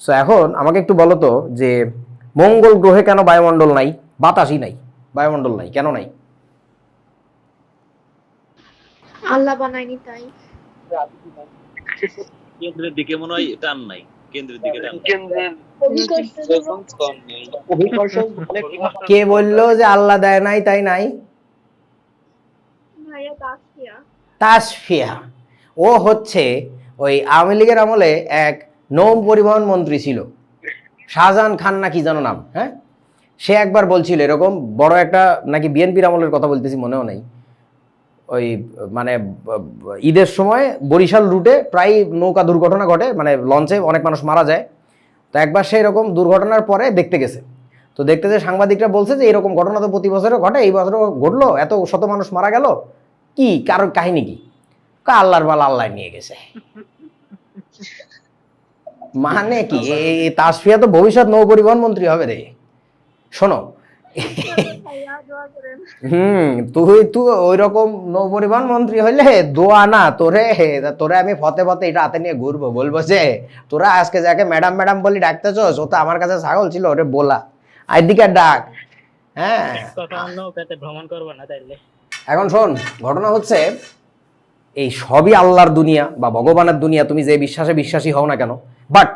So এখন আমাকে একটু বলো তো যে মঙ্গল গ্রহে কেন বায়ুমণ্ডল নাই? বাতাসই নাই। বায়ুমণ্ডল নাই কেন নাই? আল্লাহ বানায়নি তাই। কেন্দ্রের দিকে মনে হয় টান নাই। কেন্দ্রের দিকে টান কে বলল যে আল্লাহ দেয় নাই তাই নাই? তাসফিয়া। তাসফিয়া। ও হচ্ছে ওই আওয়ামী লীগের আমলে এক নৌ পরিবহন মন্ত্রী ছিল। শাহজাহান খান না কি যেন নাম হ্যাঁ? সে একবার বলছিল এরকম বড় একটা নাকি বিএনপির আমলের কথা বলতেছি মনেও নেই। ওই মানে ঈদের সময় বরিশাল রুটে প্রায় নৌকা দুর্ঘটনা ঘটে মানে লঞ্চে অনেক মানুষ মারা যায়। তো একবার সেই রকম দুর্ঘটনার পরে দেখতে গেছে। তো দেখতে যে সাংবাদিকরা বলছে যে এরকম ঘটনা তো প্রতি বছরও ঘটে, এই বছরও ঘটলো, এত শত মানুষ মারা গেল, কি কারোর কাহিনী কা আল্লাহর বাল আল্লাহ নিয়ে গেছে। মানে কি? তাসফিয়া তো ভবিষ্যৎ নৌ পরিবহন মন্ত্রী হবে রে। শোনো। হুম তুই তুই ওই রকম নৌ পরিবহন মন্ত্রী হইলে দোয়া না তোরে তোরে আমি ফতে ফতে এটা হাতে নিয়ে ঘুরবো বলব যে তোরা আজকে যাকে ম্যাডাম ম্যাডাম বলি ডাকতেছস ও তো আমার কাছে ছাগল ছিল ওরে বোলা। বলা আইদিকে ডাক। হ্যাঁ। ভ্রমণ করব না তাইলে। এখন শোন ঘটনা হচ্ছে এই সবই আল্লাহর দুনিয়া বা ভগবানের দুনিয়া তুমি যে বিশ্বাসে বিশ্বাসী হও না কেন বাট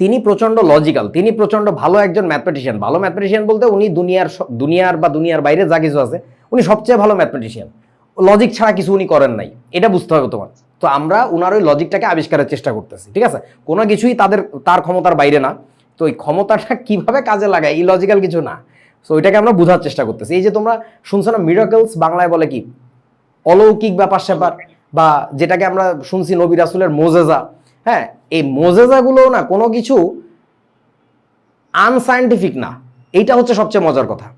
তিনি প্রচণ্ড লজিক্যাল তিনি প্রচণ্ড ভালো একজন ম্যাথমেটিশিয়ান ভালো ম্যাথমেটিশিয়ান বলতে উনি দুনিয়ার দুনিয়ার বা দুনিয়ার বাইরে যা কিছু আছে, উনি সবচেয়ে ভালো ম্যাথমেটিশিয়ান লজিক ছাড়া কিছু উনি করেন নাই, এটা বুঝতে হবে তোমার। তো আমরা ওনার ওই লজিকটাকে আবিষ্কারের চেষ্টা করতেছি, ঠিক আছে? কোনো কিছুই তাদের, তার ক্ষমতার বাইরে না। তো ওই ক্ষমতাটা কীভাবে কাজে লাগায়, এই লজিক্যাল কিছু না। সো ওইটাকে আমরা বোঝার চেষ্টা করতেছি। এই যে তোমরা শুনছো না মিরাকলস বাংলায় বলে কি? অলৌকিক ব্যাপার স্যাপার বা যেটাকে আমরা শুনছি নবী রাসুলের মোজেজা হ্যাঁ এই মোজেজাগুলো না কোনো কিছু আনসায়েন্টিফিক না। এইটা হচ্ছে সবচেয়ে মজার কথা।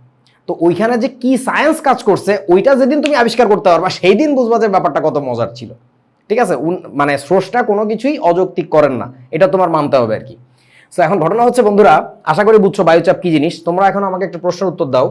তো ওইখানে যে কি সায়েন্স কাজ করছে, ওইটা যেদিন তুমি আবিষ্কার করতে পারবা সেই দিন বুঝবা যে ব্যাপারটা কত মজার ছিল। ঠিক আছে? মানে স্রষ্টা কোনো কিছুই অযৌক্তিক করেন না। এটা তোমার মানতে হবে আর কি। তো এখন ঘটনা হচ্ছে, বন্ধুরা, আশা করি বুঝছ বায়ুচাপ কি জিনিস। তোমরা এখন আমাকে একটা প্রশ্নের উত্তর দাও।